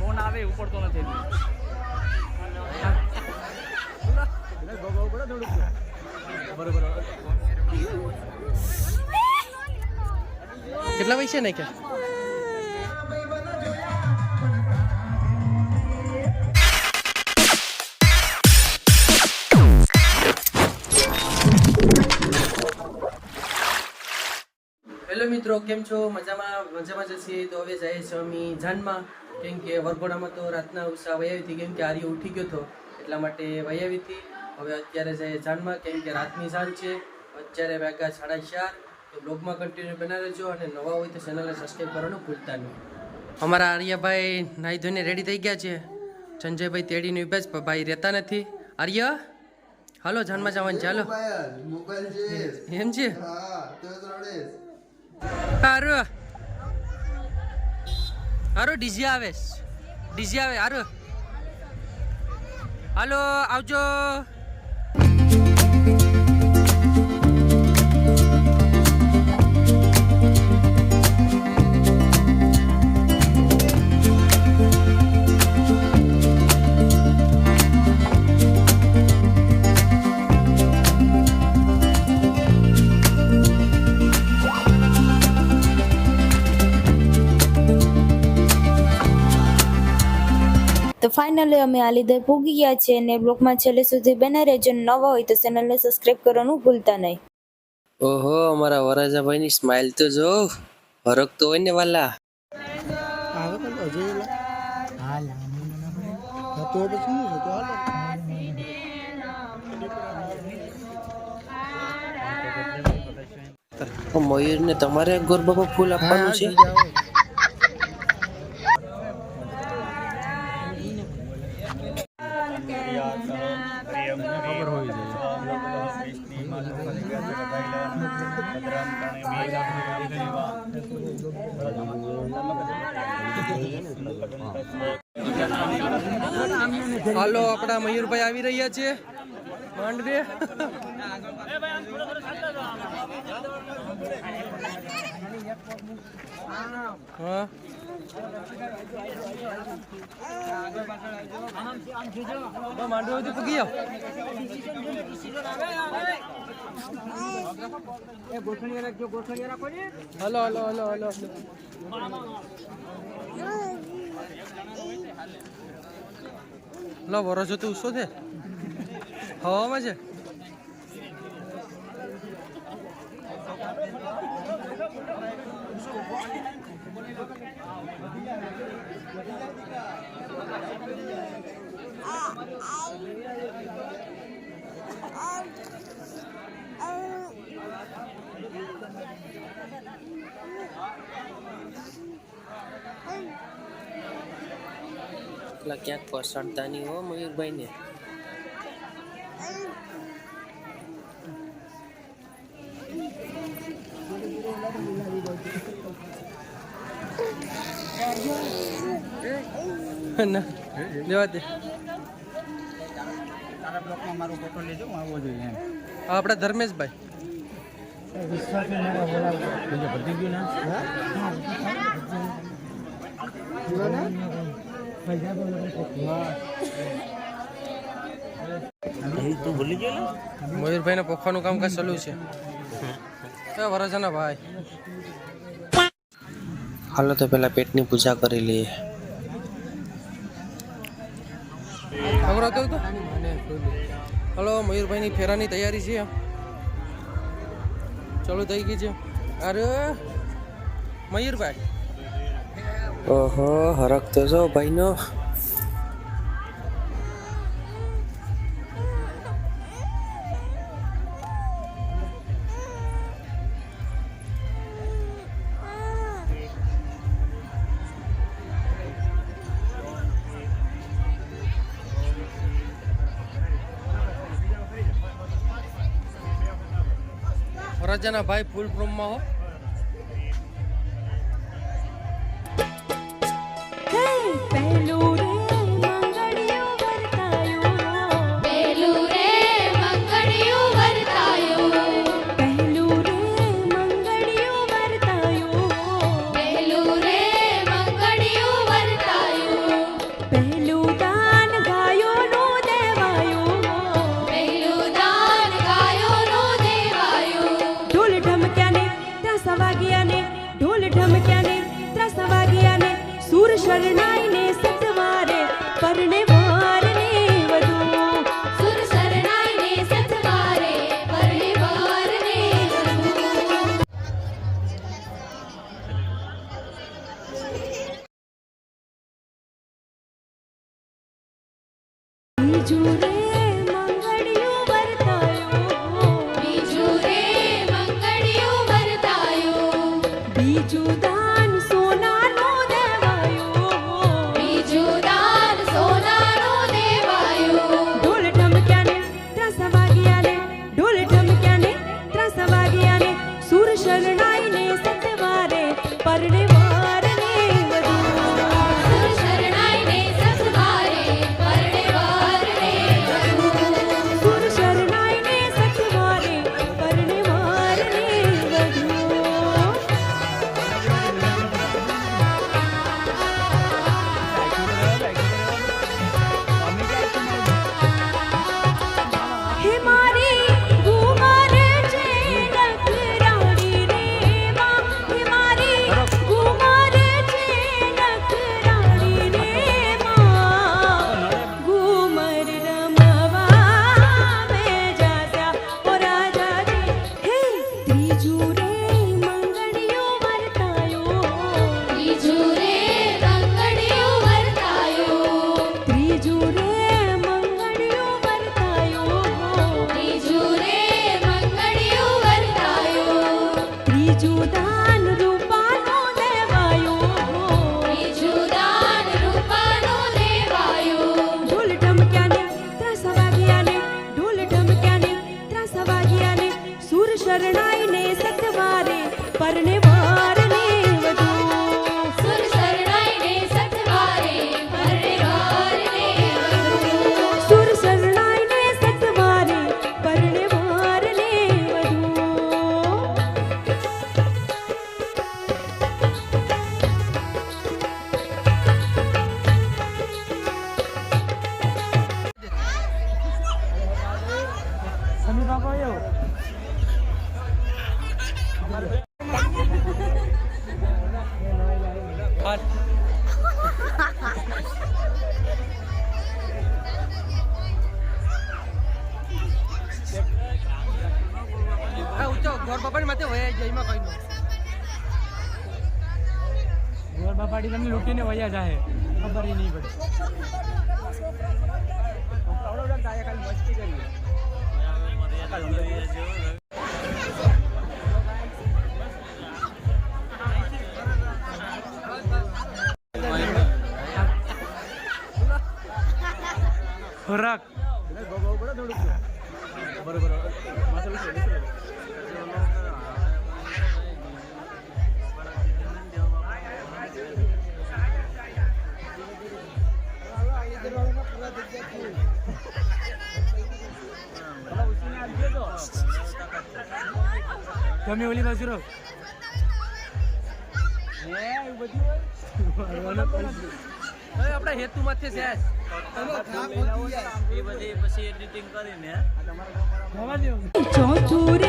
Phone આવે ઉપડતો નથી કેટલા પૈસા ને મિત્રો કેમ છો? મજામાં મજામાં જશે તો હવે જઈએ છીએ અમે જાનમાં. કેમ કે વરઘોડામાં તો રાતના ઉત્સાહ વયાવી હતી કેમ કે આર્ય ઉઠી ગયો હતો એટલા માટે વયાવી હતી હવે અત્યારે જાય જાનમાં કેમ કે રાતની જાન છે. અત્યારે વાગ્યા સાડા ચાર. તો બ્લોગમાં કન્ટિન્યુ બનાવી રહેજો અને નવા હોય તો ચેનલને સબસ્ક્રાઈબ કરવાનું ભૂલતા નહીં. અમારા આર્યભાઈ નાહી ધોઈને રેડી થઈ ગયા છે. સંજયભાઈ તેડીને છે ભાઈ રહેતા નથી. આર્ય હાલો જાનમાં જવાનું ચાલો. મોબાઈલ છે. એમ છે? હા તો રડેશ હારું. હારું ડીજે આવે. ડીજે આવે હારું. હાલો આવજો. તો ફાઇનલી અમે આ લીધે પૂગી ગયા છે અને બ્લોગમાં છેલ્લે સુધી બને રહેજો. નવા હોય તો ચેનલને સબસ્ક્રાઇબ કરવાનું ભૂલતા નહીં. ઓહો અમારા વરાજાભાઈની સ્માઇલ તો જો. હરક તો હોય ને વાલા. તો પછી તો હાલો. મયુર ને તમારે ગોર ફૂલ આપવાનું છે? હાલો આપણા મયુરભાઈ આવી રહ્યા છે. માંડવે. હા. માંડવે પગી જાઓ હલો હલો હલો હલો. લો વરસ તો ઉસો છે? હવામાં છે? પેલા ક્યાંક પસાડતા નહીં હો મયુરભાઈ ને આપણા ધર્મેશભાઈ. ગયું ના પોખવાનું કામકાજ ચાલુ છે વરજાના ભાઈ હાલો તો પેલા પેટની પૂજા કરી લઈએ. ખબર હતો હલો, મયુરભાઈની ફેરાની તૈયારી છે. ચાલુ થઈ ગઈ છે. અરે મયુરભાઈ. ઓહો હરક તો જો ભાઈનો? વરજાના ભાઈ ફૂલ પ્રોમમાં હો. to. सखवारे બાપાડી તમને લૂંટીને વયા જાય ખબર એ નહીં પડે ખોરાક બરોબર તમે ઓલી બાજુ રહો. આપણા હેતુ માંથી છે એ પછી એડિટિંગ કરીને. ચોથું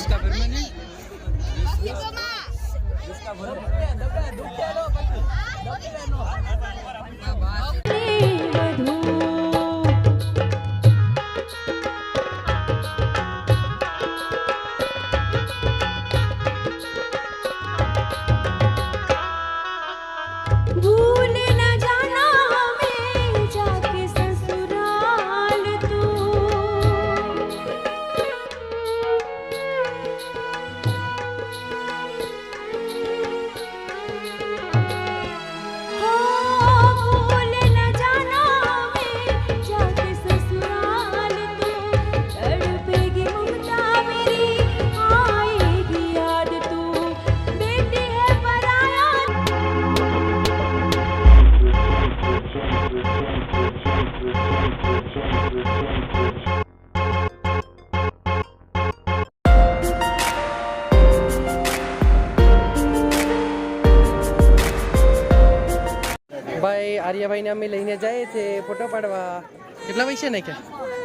इसका परमानेंट भूल ભાઈ આર્યાભાઈને અમે લઈને જઈએ છે ફોટો પાડવા. કેટલા પૈસા નાખ્યા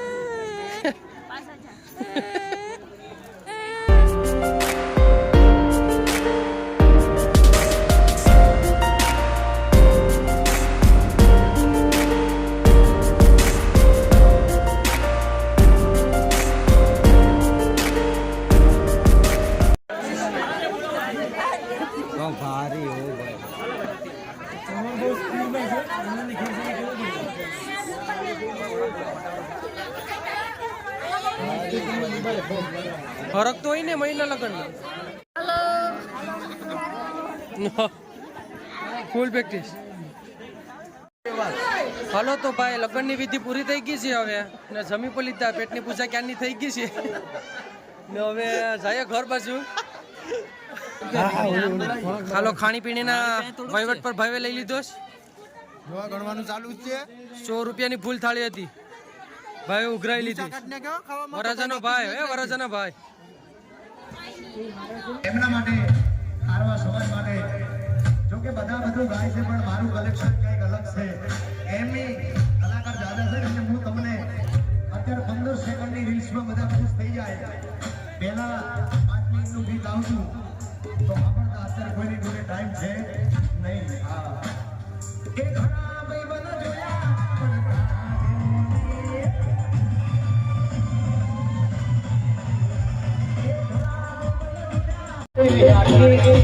ફૂલ પ્રેક્ટિસ હાલો તો ભાઈ, લગ્નની વિધિ પૂરી થઈ ગઈ છે હવે? ને જમી પણ લીધા, પેટની પૂજા ક્યારની થઈ ગઈ છે? ને હવે જઈએ ઘર બાજુ. હાલો, ખાણીપીણીના વહીવટ પર ભાવે લઈ લીધો ગણવાનું ચાલુ છે. સો રૂપિયાની ફૂલ થાળી હતી. ભાઈ ઉઘરાઈ લીધી. ને કેવો ભાઈ હે વરરાજાના ભાઈ. એમના માટે આરવા સમય માટે. જો કે બધા બધું ગાય છે, પણ મારું કલેક્શન કંઈક અલગ છે. એમની કલાકાર દાદા છે ને હું તમને અત્યારે પંદર સેકન્ડની રીલ્સમાં બધા ખુશ થઈ જાય. પહેલા પાંચ મિનિટનું ગીત આવતું, તો આપણને અત્યારે કોઈની જોડે ટાઈમ છે નહીં. હા. એ ઘણા ભાઈ